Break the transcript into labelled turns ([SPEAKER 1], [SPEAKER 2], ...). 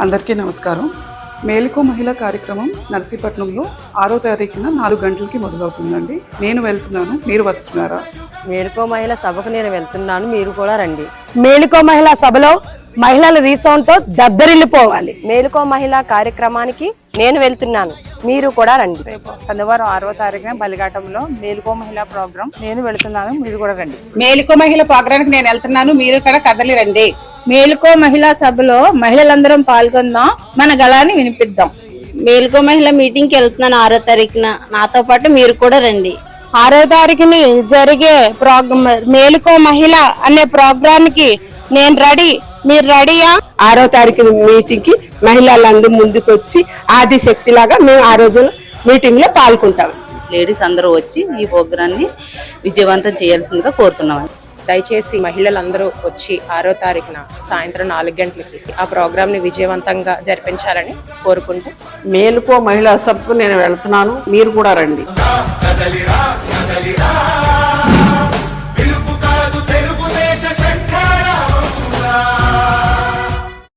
[SPEAKER 1] అందరికీ నమస్కారం. మేలుకో మహిళా కార్యక్రమం నర్సీపట్నంలో ఆరో తారీఖున నాలుగు గంటలకి మొదలవుతుందండి. నేను వెళ్తున్నాను. మీరు వస్తున్నారా?
[SPEAKER 2] మేలుకో మహిళ సభకు నేను వెళ్తున్నాను. మీరు కూడా రండి.
[SPEAKER 3] మేలుకో మహిళా సభలో మహిళల రీసౌండ్తో దద్దరిల్లిపోవాలి.
[SPEAKER 2] మేలుకో మహిళ కార్యక్రమానికి నేను వెళ్తున్నాను. మీరు కూడా రండి.
[SPEAKER 4] రేపు శనివారం ఆరవ తారీఖున బలిఘాటంలో మేలుకో మహిళా ప్రోగ్రాం. నేను వెళుతున్నాను. మీరు కూడా రండి.
[SPEAKER 5] మేలుకో మహిళ ప్రోగ్రానికి నేను వెళ్తున్నాను. మీరు కూడా కదలి రండి.
[SPEAKER 6] మేలుకో మహిళా సభలో మహిళలందరం పాల్గొందాం. మన గలాన్ని వినిపిద్దాం.
[SPEAKER 7] మేలుకో మహిళ మీటింగ్కి వెళ్తున్నాను ఆరో తారీఖున. నాతో పాటు మీరు కూడా రండి.
[SPEAKER 8] ఆరో తారీఖుని జరిగే ప్రోగ్రామ్ మేలుకో మహిళ అనే ప్రోగ్రామ్కి నేను రెడీ. మీరు రెడీయా?
[SPEAKER 9] ఆరో తారీఖు మీటింగ్కి మహిళలందరూ ముందుకు వచ్చి ఆది శక్తి లాగా మేము ఆ రోజు మీటింగ్లో పాల్గొంటాం.
[SPEAKER 7] లేడీస్ అందరూ వచ్చి ఈ ప్రోగ్రాన్ని విజయవంతం చేయాల్సిందిగా కోరుతున్నాం.
[SPEAKER 10] దయచేసి మహిళలందరూ వచ్చి ఆరో తారీఖున సాయంత్రం నాలుగు గంటలకి ఆ ప్రోగ్రామ్ని విజయవంతంగా జరిపించాలని కోరుకుంటూ
[SPEAKER 2] మేలుకో మహిళా సభకు నేను వెళ్తున్నాను. మీరు కూడా రండి.